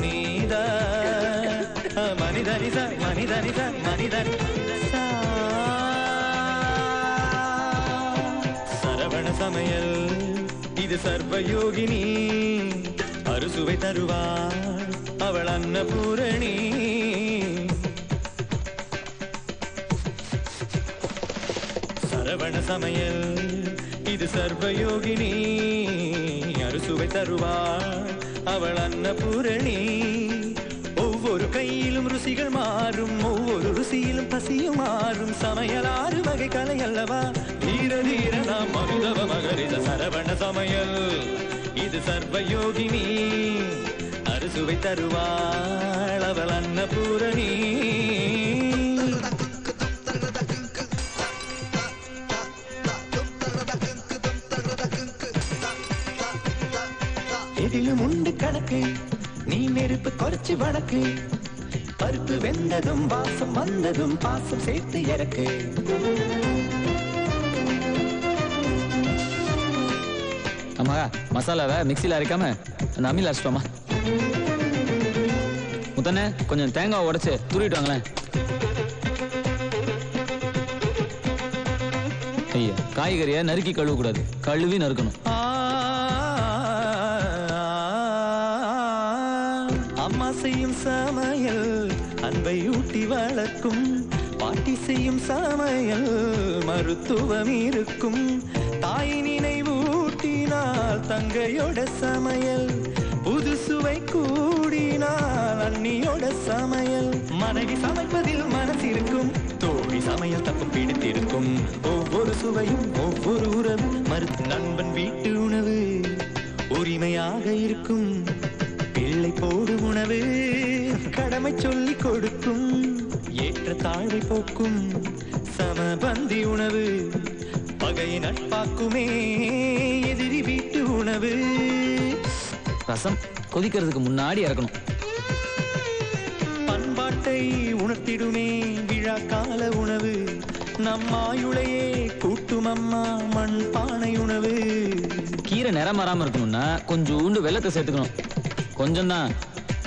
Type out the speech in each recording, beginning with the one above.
நீதா. மனிதனிச மனிதனிச மனிதனி சரவண சமையல் இது சர்வயோகினி. அறுசுவை தருவாள் அவள் அன்னபூரணி. சரவண சமையல் இது சர்வயோகினி. சுவை தருவாள் அவள் அன்னபூரணி. ஒவ்வொரு கையிலும் ருசிகள் மாறும். ஒவ்வொரு ருசியிலும் பசியும் மாறும். சமையல் ஆறு வகை கலை அல்லவா? தீர தீர நாம் மருதவ மகரித சரவண சமையல். இது சர்வயோகினி. அறுசுவை தருவாள். அவள் அன்னபூரணி. எதிலும் உண்டு கணக்கு நீ நெருப்பு குறைச்சு வழக்கு பருப்பு வெந்ததும் வாசம் வந்ததும் பாசம் சேர்த்து இறக்கு. ஆமா மசாலாவை மிக்சியில் அரைக்காம அந்த அம்மியில் அரைச்சிட்டோமா முத்தண்ணே கொஞ்சம் தேங்காய் உடைச்சு துருவிட்டு வாங்களேன். ஐயா காய்கறியை நறுக்கி கழுவக்கூடாது. கழுவி நறுக்கணும். அம்மா செய்யும் சமையல் அன்பை ஊட்டி வளர்க்கும் பாட்டி செய்யும் சமையல் மருத்துவம் இருக்கும். தாய் நினைவூட்டினால் தங்கையோட சமையல் புது சுவை கூடினால் அண்ணியோட சமையல். மனைவி சமைப்பதில் மனசிருக்கும் தோழி சமையல் தப்பு பிடித்திருக்கும். ஒவ்வொரு சுவையும் ஒவ்வொரு உறவு மருத்து நண்பன் வீட்டு உணவு உரிமையாக இருக்கும். போடும் உணவு. கடமை சொல்லி கொடுக்கும். ஏற்ற தாழ்வை போக்கும். சமபந்தி உணவு. பகையை நட்பாக்குமே எதிரி வீட்டு உணவு. ரசம் கொதிக்கிறதுக்கு முன்னாடி இறக்கணும். பண்பாட்டை உணர்த்திடுமே விழா கால உணவு. நம்மாயுளையே கூட்டும் அம்மா மண் பானை உணவு. கீரை நிறம் மாறாம இருக்கணும்னா கொஞ்சோண்டு வெள்ளத்தை சேர்த்துக்கணும். கொஞ்சம் தான்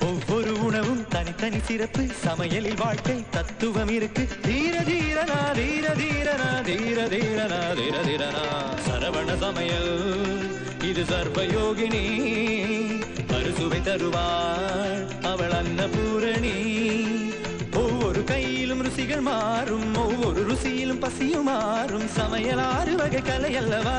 ஒவ்வொரு உணவும் தனித்தனி சிறப்பு. சமையலில் வாழ்க்கை தத்துவம் இருக்கு. தீர தீரனா தீர தீரனா தீர தீரனா தீர தீரனா சரவண சமையல் இது சர்வயோகினி. அறுசுவை தருவாள் அவள் அன்னபூரணி. ஒவ்வொரு கையிலும் ருசிகள் மாறும். ஒவ்வொரு ருசியிலும் பசியும் மாறும். சமையல் ஆறு வகை கலை அல்லவா?